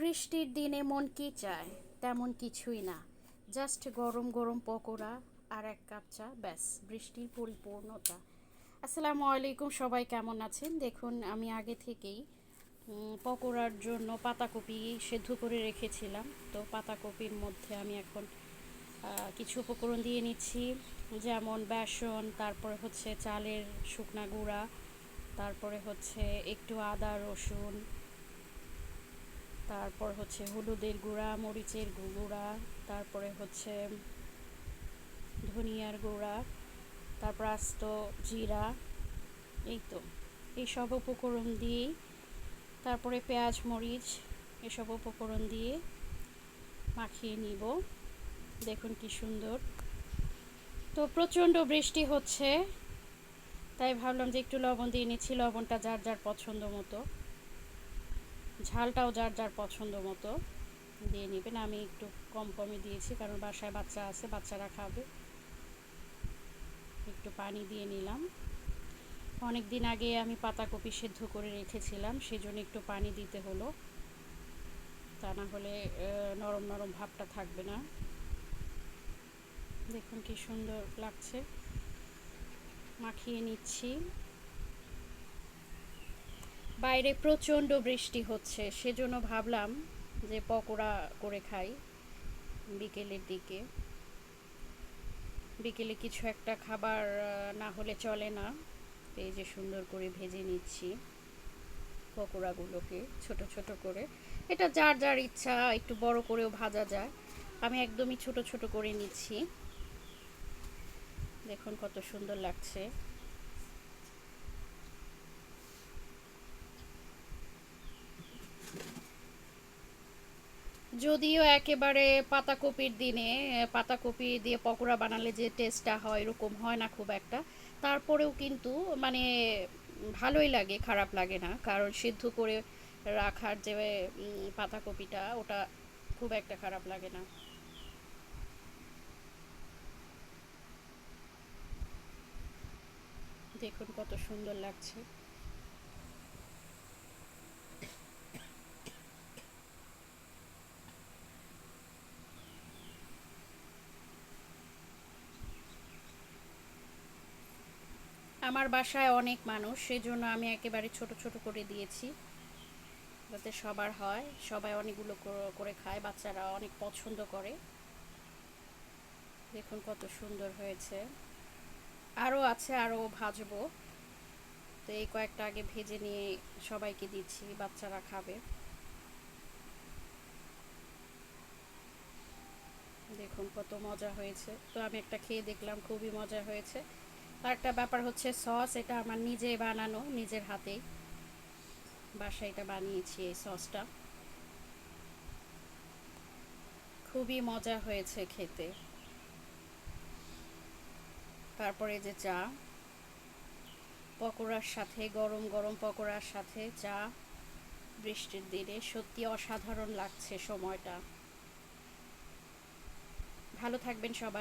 বৃষ্টির দিনে মন কি চায়? তেমন কিছুই না। জাস্ট গরম গরম পকোড়া আর এক কাপ চা, ব্যাস, বৃষ্টির পরিপূর্ণতা। আসসালামু আলাইকুম, সবাই কেমন আছেন? দেখুন, আমি আগে থেকেই পকোড়ার জন্য পাতাকপি সেদ্ধ করে রেখেছিলাম। তো পাতাকপির মধ্যে আমি এখন কিছু উপকরণ দিয়ে নিচ্ছি। যেমন বেসন, তারপরে হচ্ছে চালের শুকনা গুঁড়া, তারপরে হচ্ছে একটু আদা, রসুন তারপর হচ্ছে হলুদের গুঁড়া, মরিচের গুঁড়া, তারপরে হচ্ছে ধনিয়ার গুঁড়া, তারপর আস্ত জিরা, এই তো। এইসব উপকরণ দিয়েই তারপরে পেঁয়াজ, মরিচ, এসব উপকরণ দিয়ে মাখিয়ে নিব। দেখুন কি সুন্দর। তো প্রচণ্ড বৃষ্টি হচ্ছে, তাই ভাবলাম যে একটু লবণ দিয়ে নিচ্ছি, লবণটা যার যার পছন্দ মতো। ঝালটাও যার যার পছন্দ মতো দিয়ে নেবেন। আমি একটু কম কমে দিয়েছি কারণ বাসায় বাচ্চা আছে, বাচ্চারা খাবে। একটু পানি দিয়ে নিলাম। অনেক দিন আগে আমি পাতাকপি সেদ্ধ করে রেখেছিলাম, সেজন্য একটু পানি দিতে হলো। তা না হলে নরম নরম ভাবটা থাকবে না। দেখুন কি সুন্দর লাগছে। মাখিয়ে নিচ্ছি। বাইরে প্রচণ্ড বৃষ্টি হচ্ছে, সেজন্য ভাবলাম যে পকোড়া করে খাই বিকেলের দিকে। বিকেলে কিছু একটা খাবার না হলে চলে না। এই যে সুন্দর করে ভেজে নিচ্ছি পকোড়াগুলোকে ছোট ছোট করে। এটা যার যার ইচ্ছা, একটু বড় করেও ভাজা যায়। আমি একদমই ছোট ছোট করে নিচ্ছি। দেখুন কত সুন্দর লাগছে। যদিও একেবারে পাতাকপির দিনে পাতাকপি দিয়ে পকোড়া বানালে যে টেস্টটা হয়, এরকম হয় না খুব একটা। তারপরেও কিন্তু মানে ভালোই লাগে, খারাপ লাগে না। কারণ সিদ্ধ করে রাখার যে পাতাকপিটা, ওটা খুব একটা খারাপ লাগে না। দেখুন কত সুন্দর লাগছে। আমার বাসায় অনেক মানুষ, সেজন্য আমি একেবারে ছোট ছোট করে দিয়েছি। যাতে সবার হয়, সবাই অনেকগুলো করে খায়, বাচ্চারা অনেক পছন্দ করে। দেখুন কত সুন্দর হয়েছে। আরও আছে আরও ভাজবো। তো এই কয়েকটা আগে ভেজে নিয়ে সবাইকে দিচ্ছি, বাচ্চারা খাবে। দেখুন কত মজা হয়েছে। তো আমি একটা খেয়ে দেখলাম, খুবই মজা হয়েছে। আর একটা ব্যাপার হচ্ছে সস, এটা আমার নিজে বানানো, নিজের হাতেই। বাসায় এটা বানিয়েছি এই সসটা। খুবই মজা হয়েছে খেতে। তারপরে যে চা। পকোড়ার সাথে, গরম গরম পকোড়ার সাথে চা। বৃষ্টির দিনে সত্যি অসাধারণ লাগছে সময়টা। ভালো থাকবেন সবাই।